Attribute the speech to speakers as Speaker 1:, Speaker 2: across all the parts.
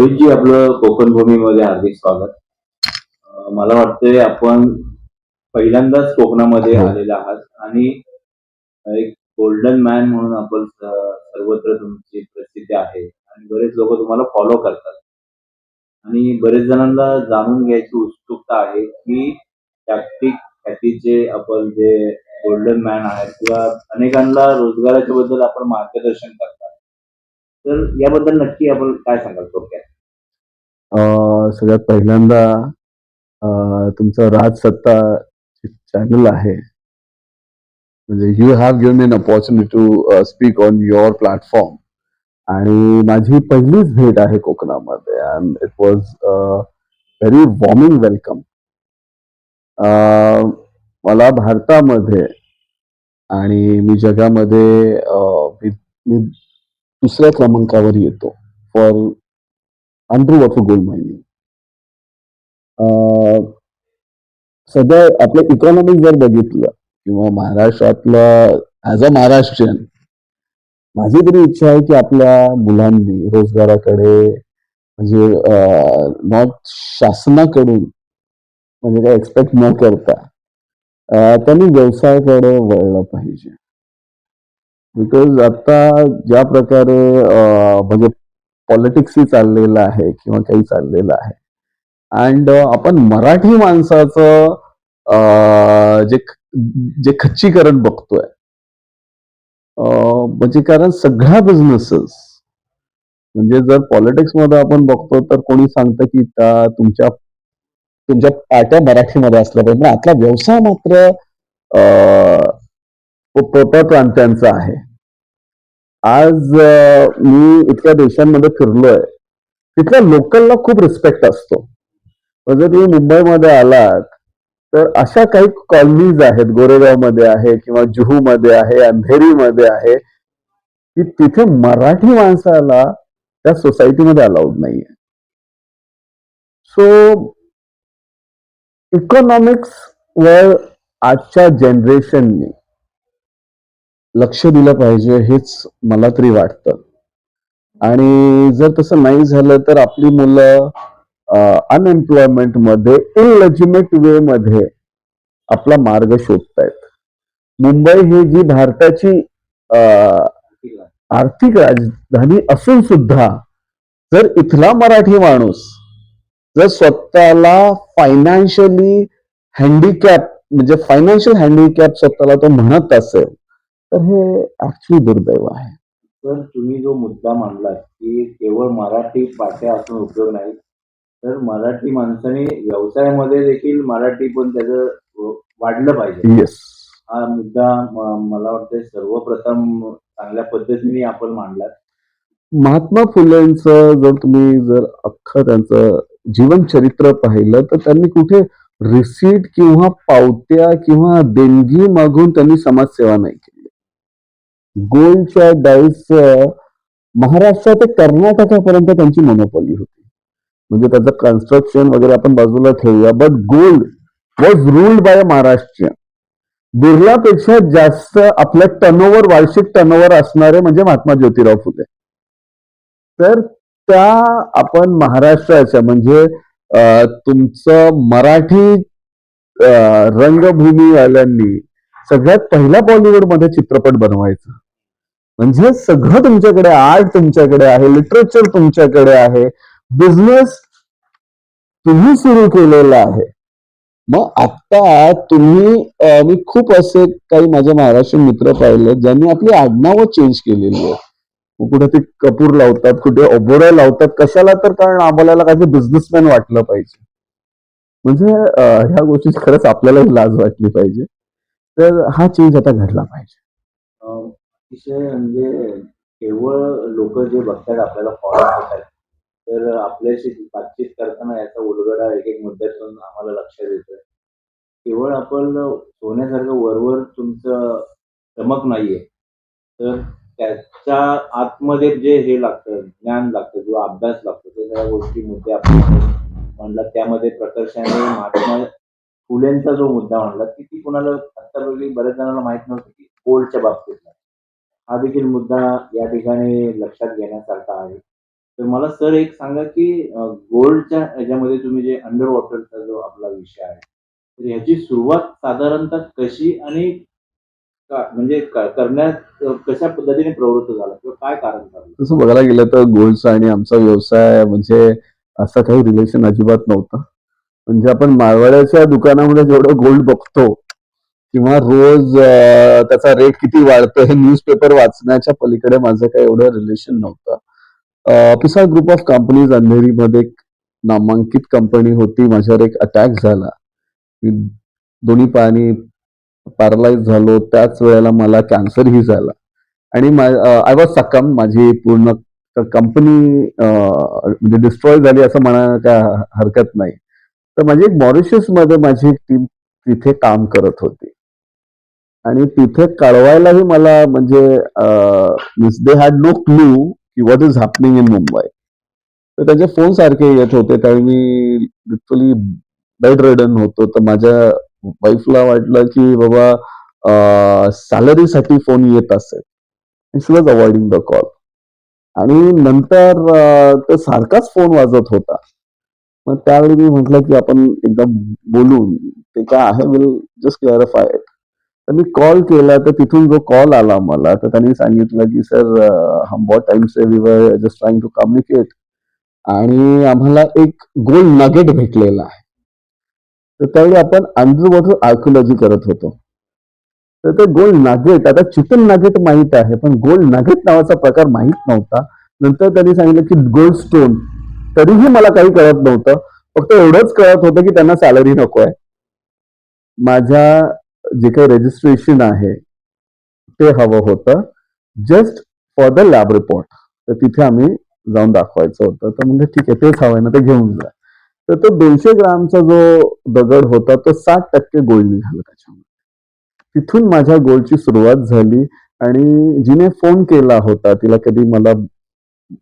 Speaker 1: रोहितजी आपलं कोकण भूमीमध्ये हार्दिक स्वागत. अं, मला वाटतंय आपण पहिल्यांदाच कोकणामध्ये
Speaker 2: हो.
Speaker 1: आलेला आहात आणि एक गोल्डन मॅन म्हणून आपण स- सर्वत्र तुमची प्रसिद्धी आहे आणि बरेच लोक तुम्हाला फॉलो करतात. आणि बरेच जणांना जाणून घ्यायची उत्सुकता आहे की जागतिक ख्यातीचे आपण जे गोल्डन मॅन आहेत किंवा अनेकांना रोजगाराच्या बद्दल आपण मार्गदर्शन करतात. तर याबद्दल नक्की आपण काय सांगाल थोडक्यात?
Speaker 2: सगळ्यात पहिल्यांदा तुमचं राज सत्ता चॅनल आहे म्हणजे you have given an opportunity to speak on your platform आणि माझी पहिलीच भेट आहे कोकणामध्ये and it was very warming welcome मला भारतामध्ये आणि मी जगामध्ये मी दुसऱ्या क्रमांकावर येतो. For under water gold mining सध्या आपलं इकॉनॉमिक जर बघितलं किंवा महाराष्ट्रातलं ॲज अ महाराष्ट्रीयन माझी तरी इच्छा आहे की आपल्या मुलांनी रोजगाराकडे म्हणजे नॉट शासनाकडून म्हणजे काय एक्सपेक्ट न करता त्यांनी व्यवसायाकडे वळलं पाहिजे. बिकॉज आता ज्या प्रकारे म्हणजे पॉलिटिक्सही चाललेलं आहे किंवा काही चाललेलं आहे. अँड आपण मराठी माणसाचं जे जे खच्चीकरण बघतोय म्हणजे कारण सगळ्या बिझनेसेस म्हणजे जर पॉलिटिक्समध्ये आपण बघतो तर कोणी सांगतं की त्या तुमच्या तुमच्या पाट्या मराठीमध्ये असल्या पाहिजे. पण आतला व्यवसाय मात्र अं, आहे. आज मी इतक्या देशांमध्ये फिरलोय. तिथल्या लोकलला खूप रिस्पेक्ट असतो. जर तुम्ही मुंबईमध्ये आलात तर अशा काही कॉलनीज आहेत गोरेगावमध्ये आहे किंवा जुहूमध्ये आहे अंधेरीमध्ये आहे की तिथे मराठी माणसाला त्या सोसायटीमध्ये अलाउड नाहीये. सो इकॉनॉमिक्स वर आजच्या जनरेशननी लक्ष दिलं पाहिजे हेच मला तरी वाटतं. आणि जर तसं नाही झालं तर आपली मुलं अनएम्प्लॉयमेंटमध्ये इनलेजिमेट वे मध्ये आपला मार्ग शोधतायत. मुंबई ही जी भारताची अं, आर्थिक राजधानी असून सुद्धा जर इथला मराठी माणूस जर स्वतःला फायनान्शियली हँडिकॅप म्हणजे फायनान्शियल हँडिकॅप स्वतःला तो म्हणत असेल तर हे ऍक्च्युली दुर्दैव आहे.
Speaker 1: तर तुम्ही जो मुद्दा मांडलात की केवळ मराठी पाट्या असून उपयोग नाही तर मराठी माणसाने व्यवसायामध्ये देखील मराठी पण त्याचं वाढलं पाहिजे.
Speaker 2: येस
Speaker 1: हा मुद्दा मला वाटतं सर्वप्रथम चांगल्या पद्धतीने आपण मांडलात.
Speaker 2: महात्मा फुलेंचं जर तुम्ही जर अख्खं त्यांचं जीवनचरित्र पाहिलं तर त्यांनी कुठे रिसीट किंवा पावत्या किंवा देणगी मागून त्यांनी समाजसेवा नाही केली. गोल्डच्या डाईस महाराष्ट्र ते कर्नाटकापर्यंत त्यांची मोनोपॉली होती. म्हणजे त्याचं कन्स्ट्रक्शन वगैरे आपण बाजूला ठेवूया but gold was ruled by Maharashtra. बिर्लापेक्षा जास्त आपलं टर्नओव्हर वार्षिक टर्नओव्हर असणारे म्हणजे महात्मा ज्योतिराव फुले. तर त्या आपण महाराष्ट्राच्या म्हणजे तुमचं मराठी रंगभूमी रंगभूमीवाल्यांनी सगळ्यात पहिला बॉलिवूडमध्ये चित्रपट बनवायचा. म्हणजे सगळं तुमच्याकडे आर्ट तुमच्याकडे आहे लिटरेचर तुमच्याकडे आहे बिझनेस तुम्ही सुरू केलेला आहे. मग आता तुम्ही मी खूप असे काही माझे महाराष्ट्रीयन मित्र पाहिले ज्यांनी आपली आडनावं चेंज केलेली आहे कुठे ते कपूर लावतात कुठे ओबोरा लावतात कशाला तर कारण आम्हाला काहीतरी बिझनेसमॅन वाटलं पाहिजे. म्हणजे ह्या गोष्टी खरंच आपल्यालाही लाज वाटली पाहिजे. तर हा चेंज आता घडला पाहिजे.
Speaker 1: अतिशय म्हणजे केवळ लोक जे बघतात आपल्याला फॉलो करतात. तर आपल्याशी बातचीत करताना याचा उलगडा एक एक मुद्द्यातून आम्हाला लक्षात येतोय. केवळ आपण सोन्यासारखं वरवर तुमचं चमक नाहीये. तर त्याच्या आतमध्ये जे हे लागतं ज्ञान लागतं किंवा अभ्यास लागतो ते सगळ्या गोष्टी मुद्दे आपण म्हणला त्यामध्ये प्रकर्षाने महात्मा फुलेंचा जो मुद्दा म्हणला की ती कुणाला आत्तापैकी बऱ्याच जणांना माहीत नव्हतं की गोल्डच्या बाबतीत हा देखील मुद्दा या ठिकाणी लक्षात घेण्यासारखा आहे. तर मला सर एक सांगा की गोल्डच्या ह्याच्यामध्ये तुम्ही जे अंडर वॉटरचा जो आपला विषय आहे तर ह्याची सुरुवात साधारणतः कशी आणि का- म्हणजे करण्यात कशा पद्धतीने प्रवृत्त झाला किंवा काय कारण झालं
Speaker 2: तसं बघायला गेलं तर गोल्डचा आणि आमचा व्यवसाय म्हणजे असं काही रिलेशन अजिबात नव्हतं. म्हणजे आपण मारवाड्याच्या दुकानामध्ये जेवढं गोल्ड बघतो किंवा रोज त्याचा रेट किती वाढतो हे न्यूजपेपर वाचण्याच्या पलीकडे माझं काही एवढं रिलेशन नव्हतं. पिसा ग्रुप ऑफ कंपनीज अंधेरीमध्ये एक नामांकित कंपनी होती. माझ्यावर एक अटॅक झाला. मी दोन्ही पाणी पॅरलाइज झालो. त्याच वेळेला मला कॅन्सरही झाला. आणि आय वॉज सकम माझी पूर्ण कंपनी म्हणजे डिस्ट्रॉय झाली असं म्हणायला काय हरकत नाही. तर माझी एक मॉरिशियसमध्ये माझी एक टीम तिथे काम करत होती. आणि तिथे कळवायलाही मला म्हणजे miss they had no clue की what is happening in Mumbai तर त्यांचे फोन सारखे येत होते. त्यावेळी मी लिटरली बेड रेडन होतो. तर माझ्या वाईफला वाटलं की बाबा सॅलरीसाठी फोन येत असेल. She was avoiding the call आणि नंतर तर तो सारखाच फोन वाजत होता. मग त्यावेळी मी म्हटलं की आपण एकदा बोलून ते काय आहे विल जस्ट क्लॅरिफाय इट तर मी कॉल केला तर तिथून जो कॉल आला मला तर त्यांनी सांगितलं की सर हम बहुत time say we were just trying to communicate आणि आम्हाला एक गोल्ड नगेट भेटलेला आहे. तर त्यावेळी आपण अंडर वॉटर आर्किओलॉजी करत होतो. तर ते गोल्ड नागेट आता चिकन नागेट माहीत आहे पण गोल्ड नागेट नावाचा प्रकार माहीत नव्हता. नंतर त्यांनी सांगितलं की गोल्ड स्टोन तरीही मला काही कळत नव्हतं. फक्त एवढंच कळत होतं की त्यांना सॅलरी नको आहे माझ्या जे काही रजिस्ट्रेशन आहे ते हवं होतं. Just for the lab report तर तिथे आम्ही जाऊन दाखवायचं होतं. तर म्हणजे ठीक आहे तेच हवंय ना ते घेऊन जा. तर तो दोनशे ग्रामचा जो दगड होता तो साठ टक्के गोल्ड निघाला त्याच्यामध्ये. तिथून माझ्या गोल्डची सुरुवात झाली आणि जिने फोन केला होता तिला कधी मला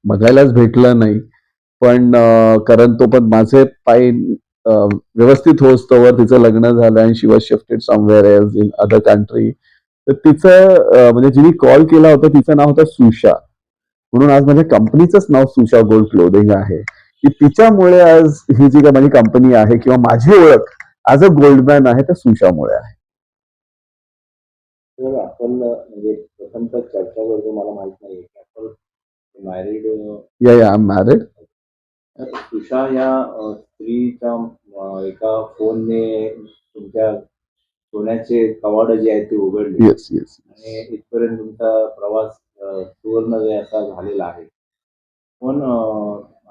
Speaker 2: बघायलाच भेटलं नाही. पण कारण तो पण माझे पाय व्यवस्थित होस्तोवर तिचं लग्न झालं आणि she was shifted somewhere else in other country तर तिचं म्हणजे जिने कॉल केला होता तिचं नाव होतं सुशा. म्हणून आज माझ्या कंपनीचंच नाव सुशा गोल्ड क्लोदिंग आहे. की तिच्यामुळे आज ही जी काही माझी कंपनी आहे किंवा माझी ओळख ॲज अ गोल्डमॅन आहे त्या सुशामुळे आहे.
Speaker 1: तर आपण म्हणजे प्रथमतः चर्चा करतो मला माहीत नाही
Speaker 2: या या मॅरिड
Speaker 1: तुषा या अ, स्त्रीच्या अ, एका फोनने तुमच्या सोन्याचे कवाड जे आहेत ते उघडले.
Speaker 2: येस येस
Speaker 1: आणि इथपर्यंत तुमचा प्रवास अ, सुवर्णदय असा झालेला आहे. पण अ,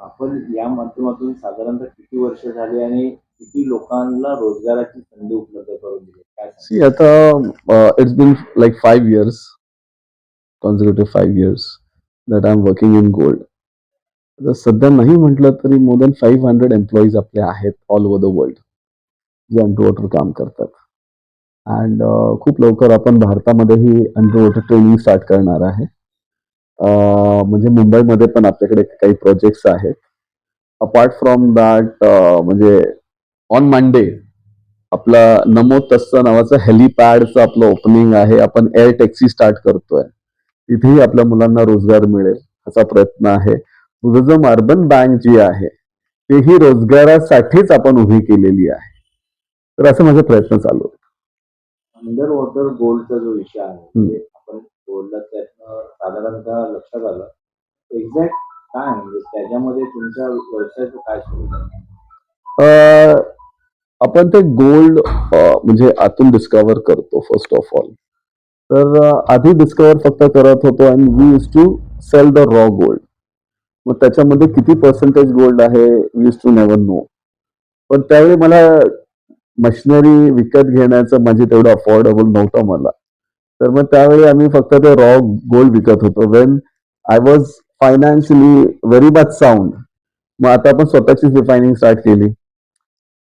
Speaker 1: आपण या माध्यमातून साधारणतः किती वर्ष झाली आणि किती लोकांना रोजगाराची संधी उपलब्ध करून दिली? काय सांगाल?
Speaker 2: सी आता it's been like five years consecutive five years that I am working in gold सध्या नाही म्हटलं तरी more than five hundred employees आपले आहेत ऑल ओव्हर द वर्ल्ड जे अंडर वॉटर काम करतात. अँड uh, खूप लवकर आपण भारतामध्येही अंडर वॉटर ट्रेनिंग स्टार्ट करणार आहे. Uh, म्हणजे मुंबईमध्ये पण आपल्याकडे काही प्रोजेक्ट्स आहेत. अपार्ट फ्रॉम दॅट म्हणजे ऑन मंडे आपला नमो तस्स नावाचं हेलिपॅडचं आपलं ओपनिंग आहे. आपण एअर टॅक्सी स्टार्ट करतोय. तिथेही आपल्या मुलांना रोजगार मिळेल असा प्रयत्न आहे. टुरिझम अर्बन बँक जी आहे तेही रोजगारासाठीच आपण उभी केलेली आहे. तर असे माझे प्रयत्न चालू
Speaker 1: अंडर वॉटर गोल्डचा जो विषय आहे आपण बोलला त्यातनं साधारणतः लक्षात आलं. एक्झॅक्ट काय? म्हणजे त्याच्यामध्ये तुमच्या व्यवसायाचं काय
Speaker 2: अं, आपण ते गोल्ड म्हणजे आतून डिस्कवर करतो फर्स्ट ऑफ ऑल तर आधी डिस्कवर फक्त करत होतो आणि we use to sell the raw gold मग त्याच्यामध्ये किती पर्सेंटेज गोल्ड आहे वीस टू नेवर नो पण त्यावेळी मला मशिनरी विकत घेण्याचं माझी तेवढं अफोर्डेबल नव्हतं मला. तर मग त्यावेळी आम्ही फक्त ते रॉ गोल्ड विकत होतो. When I was financially very much sound मग आता आपण स्वतःचीच रिफायनिंग स्टार्ट केली.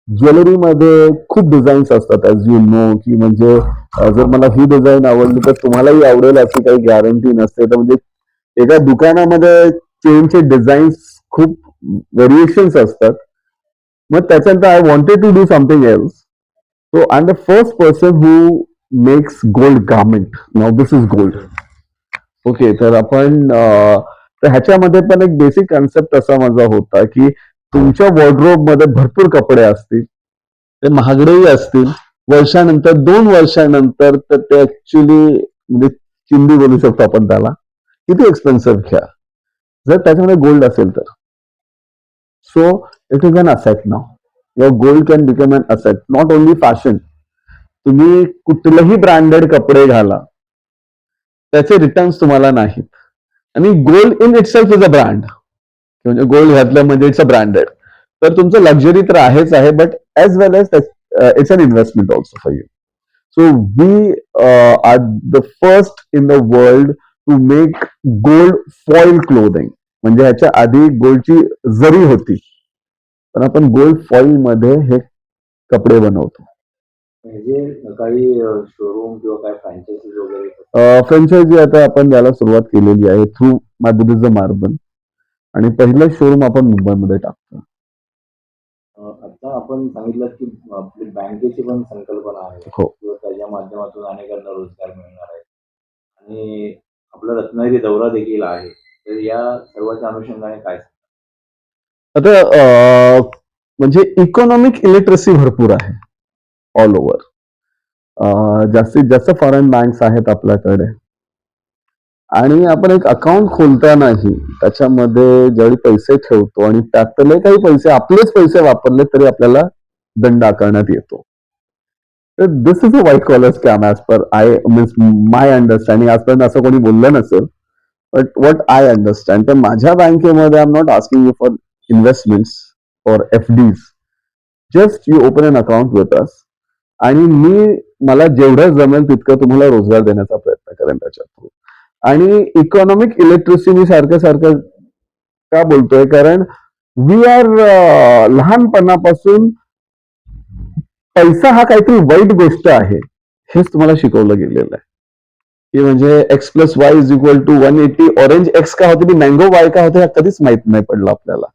Speaker 2: ज्वेलरीमध्ये खूप डिझाईन्स असतात ॲज यू नो की म्हणजे जर मला ही डिझाईन आवडली तर तुम्हालाही आवडेल अशी काही गॅरंटी नसते. तर म्हणजे एका दुकानामध्ये चेनचे डिझाईन्स खूप व्हेरिएशन्स असतात. मग त्याच्यानंतर I wanted to do something else so I am the first person who makes gold garment now this is gold okay तर आपण तर ह्याच्यामध्ये पण एक बेसिक कन्सेप्ट असा माझा होता की तुमच्या वॉर्ड्रोबमध्ये भरपूर कपडे असतील ते महागडेही असतील. वर्षानंतर दोन वर्षानंतर तर ते ऍक्च्युली म्हणजे चिंदी बोलू शकतो आपण त्याला. किती एक्सपेन्सिव्ह घ्या. जर त्याच्यामध्ये गोल्ड असेल तर. So it is an asset now your gold can become an asset not only fashion तुम्ही कुठलेही ब्रँडेड कपडे घाला त्याचे रिटर्न्स तुम्हाला नाहीत. आणि gold in itself is a brand म्हणजे गोल्ड घातलं म्हणजे इट्स अ ब्रँडेड तर तुमचं लक्झरी तर आहेच आहे but as well as it's an investment also for you so we are the first in the world to make gold foil clothing म्हणजे ह्याच्या आधी गोल्डची जरी होती पण आपण गोल्ड फॉईल मध्ये हे कपडे बनवतो.
Speaker 1: म्हणजे काही शोरूम किंवा काय फ्रँचायसीज वगैरे
Speaker 2: फ्रँचायझी आता आपण द्यायला सुरुवात केलेली आहे थ्रू माधुरीज मार्बन आणि पहिलं शोरूम आपण मुंबईमध्ये टाकतो.
Speaker 1: आता आपण सांगितलं की आपली बँकेची पण संकल्पना आहे.
Speaker 2: हो.
Speaker 1: त्याच्या माध्यमातून अनेकांना रोजगार मिळणार आहे. आणि आपला रत्नागिरी दौरा देखील आहे. तर या सर्वांच्या अनुषंगाने काय
Speaker 2: आता म्हणजे इकॉनॉमिक इलिटरसी भरपूर आहे. ऑल ओव्हर जास्तीत जास्त फॉरेन बँक्स आहेत आपल्याकडे. आणि आपण एक अकाउंट खोलतानाही त्याच्यामध्ये ज्यावेळी पैसे ठेवतो आणि त्यातले काही पैसे आपलेच पैसे वापरले तरी आपल्याला दंड आकारण्यात येतो. This is a white collar scam as per I means my understanding आजपर्यंत असं कोणी बोललं नसेल बट वॉट आय अंडरस्टँड तर माझ्या बँकेमध्ये I am not asking you for investment for FDs just you open an account with us आणि मी मला जेवढं जमेल तितकं तुम्हाला रोजगार देण्याचा प्रयत्न करेन त्याच्या थ्रू आणि इकॉनॉमिक इलेक्ट्रिसिटी मी सारखं सारखं का बोलतोय? कारण वी आर uh, लहानपणापासून पैसा हा काहीतरी वाईट गोष्ट आहे हेच तुम्हाला शिकवलं गेलेलं आहे. की म्हणजे X plus Y is equal to one eighty orange X का होते मँगो वाय का होते हा कधीच माहीत नाही पडलं आपल्याला.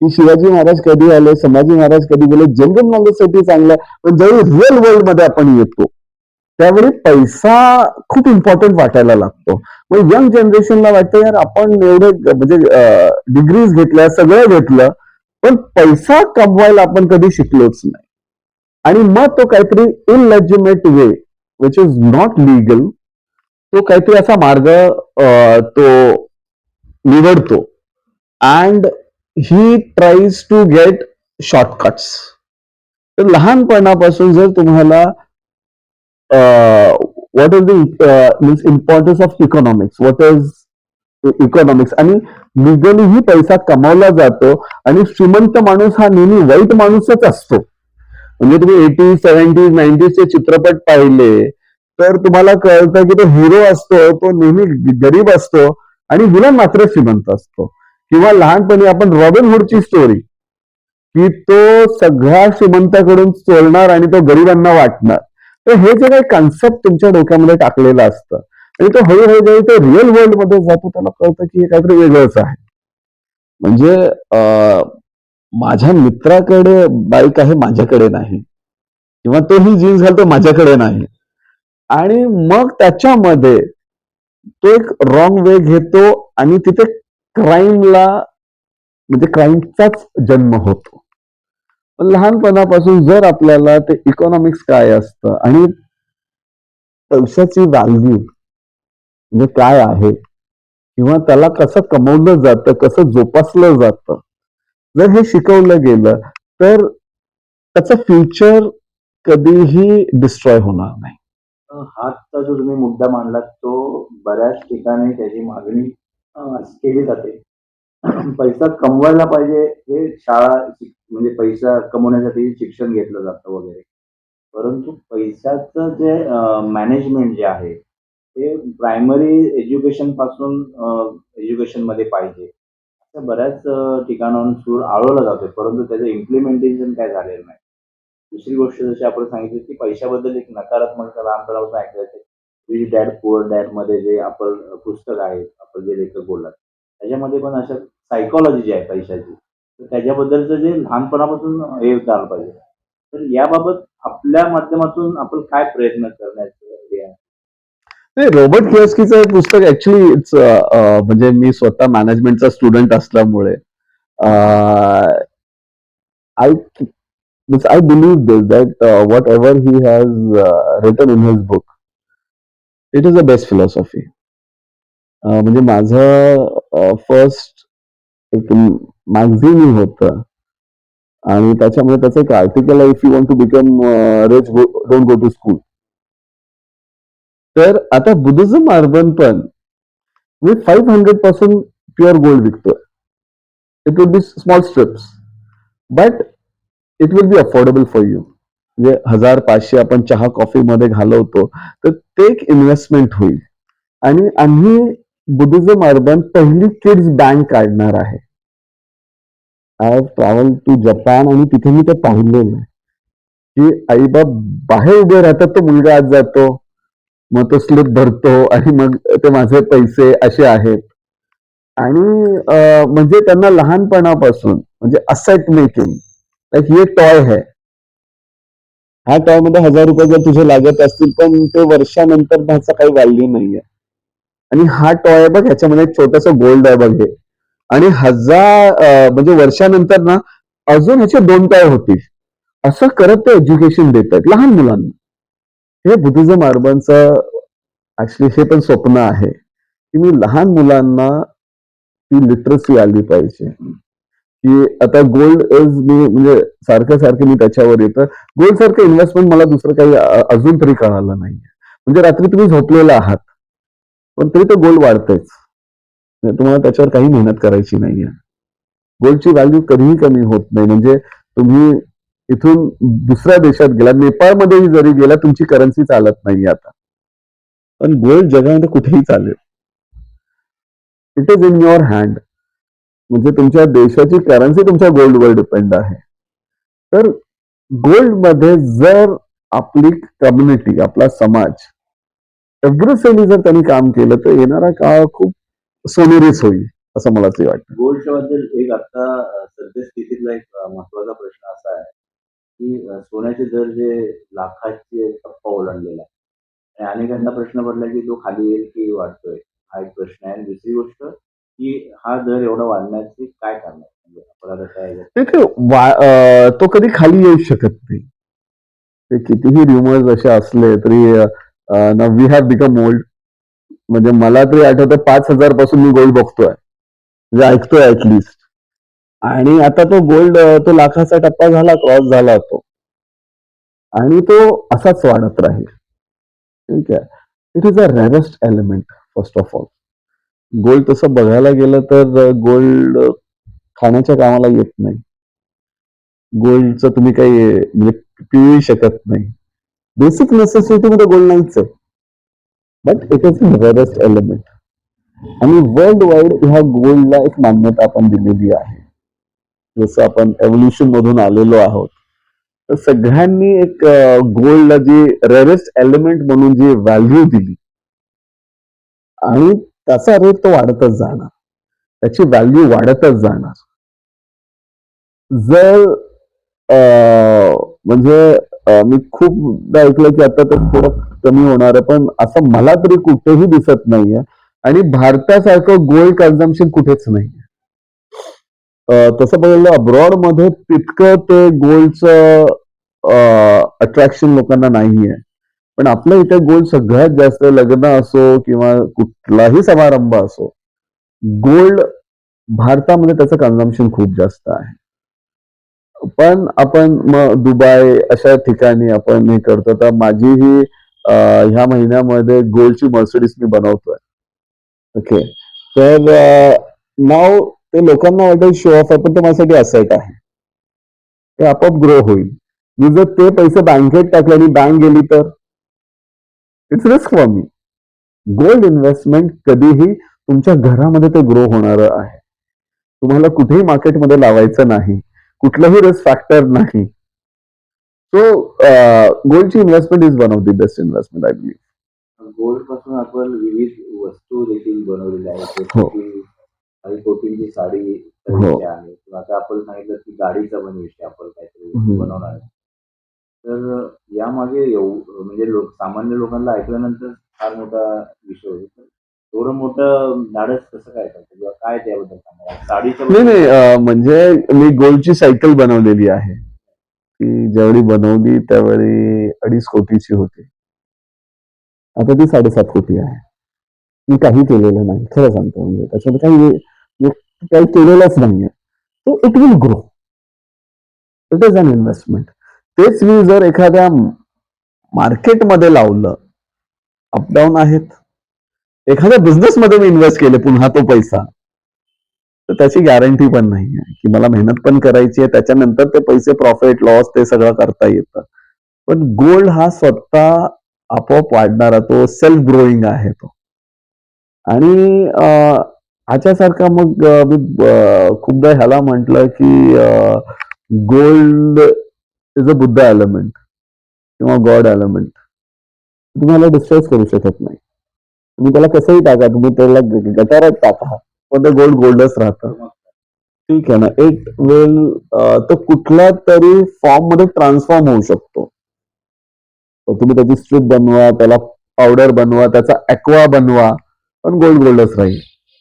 Speaker 2: की शिवाजी महाराज कधी आले संभाजी महाराज कधी गेले जनरल नॉलेजसाठी चांगलं आहे पण ज्यावेळी रिअल वर्ल्डमध्ये आपण येतो त्यावेळी पैसा खूप इम्पॉर्टंट वाटायला लागतो. मग यंग जनरेशनला वाटतं यार आपण एवढे म्हणजे डिग्रीज घेतल्या सगळं घेतलं पण पैसा कमवायला आपण कधी शिकलोच नाही. आणि मग तो काहीतरी illegitimate way which is not legal तो काहीतरी असा मार्ग तो निवडतो. And he tries to get shortcuts तर लहानपणापासून जर तुम्हाला what is the means importance of economics what is economics आणि लिगलीही पैसा कमावला जातो आणि श्रीमंत माणूस हा नेहमी वाईट माणूसच असतो. म्हणजे तुम्ही एटी सेव्हन्टीज नाईन्टीजचे चित्रपट पाहिले तर तुम्हाला कळतं की तो हिरो असतो तो नेहमी गरीब असतो आणि विलन मात्र श्रीमंत असतो. किंवा लहानपणी आपण रॉबिन हुडची स्टोरी की तो सगळ्या श्रीमंताकडून चोरणार आणि तो गरिबांना वाटणार. तर हे जे काही कन्सेप्ट तुमच्या डोक्यामध्ये टाकलेलं असतं आणि तो हळूहळू जेव्हा तो रिअल वर्ल्डमध्ये जातो त्याला कळतं की हे काहीतरी वेगळंच आहे. म्हणजे माझ्या मित्राकडे बाईक आहे माझ्याकडे नाही. किंवा तोही जीन्स घालतो माझ्याकडे नाही. आणि मग त्याच्यामध्ये तो एक रॉंग वे घेतो आणि तिथे क्राईमला म्हणजे क्राईमचाच जन्म होतो. पण लहानपणापासून जर आपल्याला ते इकॉनॉमिक्स काय असतं आणि पैशाची व्हॅल्यू म्हणजे काय आहे किंवा त्याला कसं कमवलं जातं कसं जोपासलं जातं जर हे शिकवलं गेलं तर त्याचं फ्युचर कधीही डिस्ट्रॉय होणार नाही.
Speaker 1: हातचा जो तुम्ही मुद्दा मांडलात तो बऱ्याच ठिकाणी त्याची मागणी केली जाते. पैसा कमवायला पाहिजे हे शाळा म्हणजे पैसा कमवण्यासाठी शिक्षण घेतलं जातं वगैरे. परंतु पैशाचं जे मॅनेजमेंट जे आहे ते प्रायमरी एज्युकेशनपासून एज्युकेशनमध्ये पाहिजे. बऱ्याच ठिकाणाहून सूर आळवला जातोय. परंतु त्याचं इम्प्लिमेंटेशन काय झालेलं नाही. दुसरी गोष्ट जशी आपण सांगितली की पैशाबद्दल एक नकारात्मक लहानपणापासून ऐकायचं रिच डॅड पुअर डॅडमध्ये जे आपण पुस्तक आहे आपण जे लेखक बोललात. त्याच्यामध्ये पण अशा सायकॉलॉजी जी आहे पैशाची तर त्याच्याबद्दलचं जे लहानपणापासून हे झालं पाहिजे. तर याबाबत आपल्या माध्यमातून आपण काय प्रयत्न करण्याचं हे आहे?
Speaker 2: नाही रॉबर्ट कियोस्कीचं हे पुस्तक ऍक्च्युली इट्स म्हणजे मी स्वतः मॅनेजमेंटचा स्टुडंट असल्यामुळे I I believe this that whatever he has written in his book it is a best philosophy म्हणजे माझं फर्स्ट एक मॅगझिन होतं आणि त्याच्यामध्ये त्याचं एक आर्टिकल आहे if you want to become rich don't go to school तर आता बुद्धिझम अर्बन पण मी five hundred percent pure gold विकतोय. It will be small strips but it will be affordable for you म्हणजे हजार पाचशे आपण चहा कॉफी मध्ये घालवतो तर ते एक इन्व्हेस्टमेंट होईल. आणि आम्ही बुद्धिझम अर्बन पहिली किड्स बँक काढणार आहे. I have travel to Japan आणि तिथे मी ते पाहिलेलं आहे. की आईबाप बाहेर उभे राहतात तो मुलगा आज जातो. मग तो स्लिप भरतो आणि मग ते माझे पैसे असे आहेत. आणि म्हणजे त्यांना लहानपणापासून म्हणजे असेट मेकिंग लाईक हे टॉय आहे. ह्या टॉयमध्ये हजार रुपये जर तुझे लागत असतील पण ते वर्षानंतर त्याचा काही व्हॅल्यू नाहीये. आणि हा टॉय आहे बघ ह्याच्यामध्ये एक छोटस गोल्ड आहे बघ हे. आणि हजार म्हणजे वर्षानंतर ना अजून ह्याचे दोन टॉय होतील. असं करत ते एज्युकेशन देत आहेत लहान मुलांना. हे बुद्धिझम अर्बनचं ऍक्च्युली हे पण स्वप्न आहे की मी लहान मुलांना ती लिटरसी आली पाहिजे. की आता गोल्ड इज मी म्हणजे सारखं सारखं मी त्याच्यावर येतं. गोल्ड सारखं इन्व्हेस्टमेंट मला दुसरं काही अजून तरी कळालं नाही म्हणजे रात्री तुम्ही झोपलेला आहात पण तरी ते गोल्ड वाढतेच. म्हणजे तुम्हाला त्याच्यावर काही मेहनत करायची नाहीये. गोल्डची व्हॅल्यू कधीही कमी होत नाही. म्हणजे तुम्ही इथून दुसऱ्या देशात गेला. नेपाळमध्येही जरी गेला तुमची करन्सी चालत नाही आता. पण गोल्ड जगामध्ये कुठेही चालेल. It is in your hand म्हणजे तुमच्या देशाची करन्सी तुमच्या गोल्डवर डिपेंड आहे. तर गोल्डमध्ये जर आपली कम्युनिटी आपला समाज एव्हरीसेली जर त्यांनी काम केलं तर येणारा काळ खूप सोनेरीच होईल असं मला तरी वाटतं.
Speaker 1: गोल्डच्या बद्दल एक आता सद्यस्थितीतला एक महत्त्वाचा प्रश्न असा आहे. की सोन्याचे दर जे लाखाचे टप्पा ओलांडलेला आहे. आणि अनेकांना प्रश्न पडला की तो खाली येईल की वाढतोय? हा एक प्रश्न आहे. आणि दुसरी गोष्ट की हा दर एवढा वाढण्याचे काय कारण आहे? म्हणजे आपल्याला काय
Speaker 2: नाही ते वा- अं, तो कधी खाली येऊ शकत नाही. ते कितीही रुमर्स असे असले तरी वी हॅव बिकम ओल्ड म्हणजे मला तरी आठवतं पाच हजारपासून मी गोल्ड बघतोय. म्हणजे ऐकतोय ऍटलिस्ट आणि आता तो गोल्ड तो लाखाचा टप्पा झाला क्रॉस झाला तो. आणि तो असाच वाढत राहील. ठीक आहे. It is a rarest element first of all gold तसं बघायला गेलं तर गोल्ड खाण्याच्या कामाला येत नाही. गोल्डचं तुम्ही काही म्हणजे पिऊ शकत नाही. बेसिक नेसेसिटी मध्ये गोल्ड नाहीच आहे. But it is rarest element आणि वर्ल्ड वाईड ह्या गोल्डला एक मान्यता आपण दिलेली आहे. जसं आपण एव्होल्युशन मधून आलेलो आहोत. तर सगळ्यांनी एक गोल्डला जी रेरेस्ट एलिमेंट म्हणून जी व्हॅल्यू दिली आणि त्याचा रेट तो वाढतच जाणार. त्याची व्हॅल्यू वाढतच जाणार. जर अं, म्हणजे मी खूपदा ऐकलं की आता तर थोडं कमी होणार आहे पण असं मला तरी कुठेही दिसत नाहीये. आणि भारतासारखं गोल्ड कन्झम्पशन कुठेच नाही तसं बघितलं अब्रॉडमध्ये तितकं ते गोल्डचं अट्रॅक्शन लोकांना नाहीये. पण आपल्या इथे गोल्ड सगळ्यात जास्त लग्न असो किंवा कुठलाही समारंभ असो गोल्ड भारतामध्ये त्याचं कन्झम्पशन खूप जास्त आहे. पण आपण मग दुबई अशा ठिकाणी आपण हे करतो तर माझी ही ह्या महिन्यामध्ये गोल्डची मर्सिडीज मी बनवतोय. ओके तर नाव ते लोकांना वाटेल शो ऑफ आहे पण ते माझ्यासाठी असेट आहे. ते आपोआप ग्रो होईल. मी जर ते पैसे बँकेत टाकले आणि बँक गेली तर? It's risk for me gold investment कधीही तुमच्या घरामध्ये ते ग्रो होणार आहे. तुम्हाला कुठेही मार्केटमध्ये लावायचं नाही. कुठलंही रिस्क फॅक्टर नाही. So गोल्डची investment is one of the best investment I believe
Speaker 1: गोल्डपासून आपण विविध वस्तू देखील बनवलेल्या आहेत.
Speaker 2: हो.
Speaker 1: काही कोटींची साडी
Speaker 2: हो.
Speaker 1: विषय आहे. किंवा आता आपण सांगितलं की गाडीचा पण विषय आपण काहीतरी. बनवणार आहे. तर यामागे एव म्हणजे लोक सामान्य लोकांना ऐकल्यानंतर फार मोठा विषय होतो एवढं मोठं धाडस कसं काय करतं? किंवा काय त्याबद्दल सांगा
Speaker 2: नाही नाही म्हणजे मी गोल्डची सायकल बनवलेली आहे. ती ज्यावेळी बनवली त्यावेळी अडीच कोटीची होती. आता ती साडेसात कोटी आहे. मी काही केलेलं नाही. खरं सांगतो म्हणजे त्याच्यात काही काही केलेलंच नाहीये. तो it will grow it is an investment तेच मी जर एखाद्या मार्केटमध्ये लावलं अपडाऊन आहेत. एखाद्या बिझनेसमध्ये मी इन्व्हेस्ट केले पुन्हा तो पैसा. तर त्याची गॅरंटी पण नाही आहे की मला मेहनत पण करायची आहे त्याच्यानंतर ते पैसे प्रॉफिट लॉस ते सगळं करता येतं. पण गोल्ड हा स्वतः आपोआप वाढणारा तो सेल्फ ग्रोईंग आहे तो. आणि ह्याच्यासारखा मग मी खूपदा ह्याला म्हटलं की गोल्ड इज अ बुद्ध एलिमेंट किंवा गॉड एलिमेंट तुम्हाला डिस्कस करू शकत नाही. तुम्ही त्याला कसंही टाका तुम्ही त्याला गटारात टाका. पण ते गोल्ड गोल्डच राहतं. ठीक आहे ना? एक वेल तो कुठल्या तरी फॉर्ममध्ये ट्रान्सफॉर्म होऊ शकतो. तुम्ही त्याची स्ट्रीप बनवा त्याला पावडर बनवा त्याचा ऍक्वा बनवा पण गोल्ड गोल्डच राहील.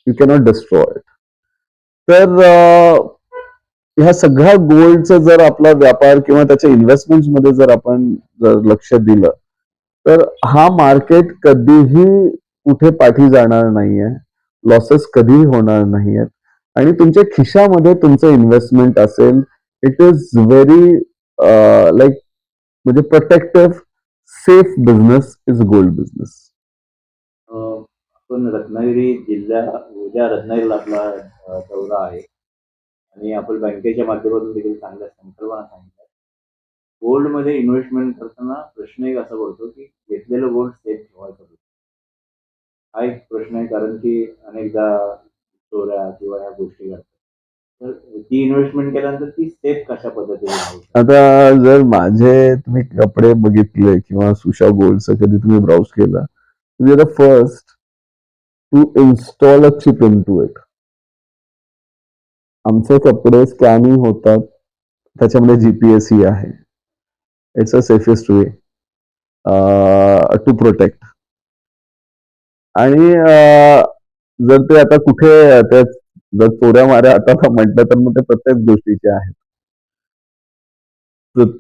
Speaker 2: यू कॅनॉट डिस्ट्रॉय तर ह्या सगळ्या गोल्डचा जर आपला व्यापार किंवा त्याच्या इन्व्हेस्टमेंटमध्ये जर आपण जर लक्ष दिलं तर हा मार्केट कधीही कुठे पाठी जाणार नाहीये. लॉसेस कधीही होणार नाहीयेत. आणि तुमच्या खिशामध्ये तुमचं इन्व्हेस्टमेंट असेल इट इज व्हेरी लाईक म्हणजे protective safe business is gold business
Speaker 1: आपण रत्नागिरी जिल्हा उद्या रत्नागिरीला आपला दौरा आहे. आणि आपण बँकेच्या माध्यमातून देखील चांगल्या संकल्पना सांगितल्या. गोल्डमध्ये इन्व्हेस्टमेंट करताना प्रश्न एक असा पडतो की घेतलेलं गोल्ड सेफ ठेवायचं हा एक प्रश्न आहे कारण की अनेकदा चोऱ्या किंवा ह्या गोष्टी घडतात. तर ती इन्व्हेस्टमेंट केल्यानंतर ती सेफ कशा पद्धतीने
Speaker 2: आता जर माझे तुम्ही कपडे बघितले किंवा सुशा गोल्डचं कधी तुम्ही ब्राउज केला तुम्ही आता first to install a chip in to आमचे कपडे स्कॅनिंग होतात. त्याच्यामध्ये जीपीएससी आहे. It's a safest way to protect आणि uh, जर ते आता कुठे जर चोऱ्या माऱ्या आता म्हटलं तर मग ते प्रत्येक गोष्टीचे आहेत. तर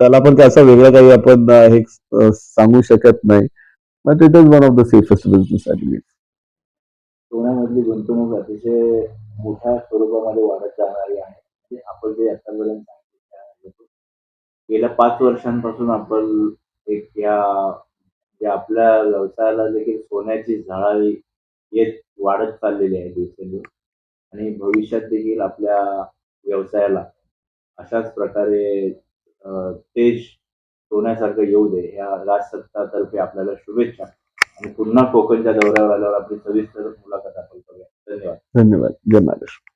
Speaker 2: त्याला पण त्याचा वेगळं काही आपण uh, हे uh, सांगू शकत नाही. मग it is one of the safest business I believe
Speaker 1: सोन्यामधली गुंतवणूक अतिशय मोठ्या स्वरूपामध्ये वाढत जाणारी आहे. म्हणजे आपण जे आतापर्यंत सांगितलं गेल्या पाच वर्षांपासून आपण एक या जे आपल्या व्यवसायाला देखील सोन्याची झळाळी येत वाढत चाललेली आहे दिवसेंदिवस. आणि भविष्यात देखील आपल्या व्यवसायाला अशाच प्रकारे तेज सोन्यासारखं येऊ दे या राजसत्तातर्फे आपल्याला शुभेच्छा. आणि पुन्हा कोकणच्या दौऱ्यावर आल्यावर आपली सविस्तर मुलाखत आपण करूया. धन्यवाद.
Speaker 2: धन्यवाद. जय महाराष्ट्र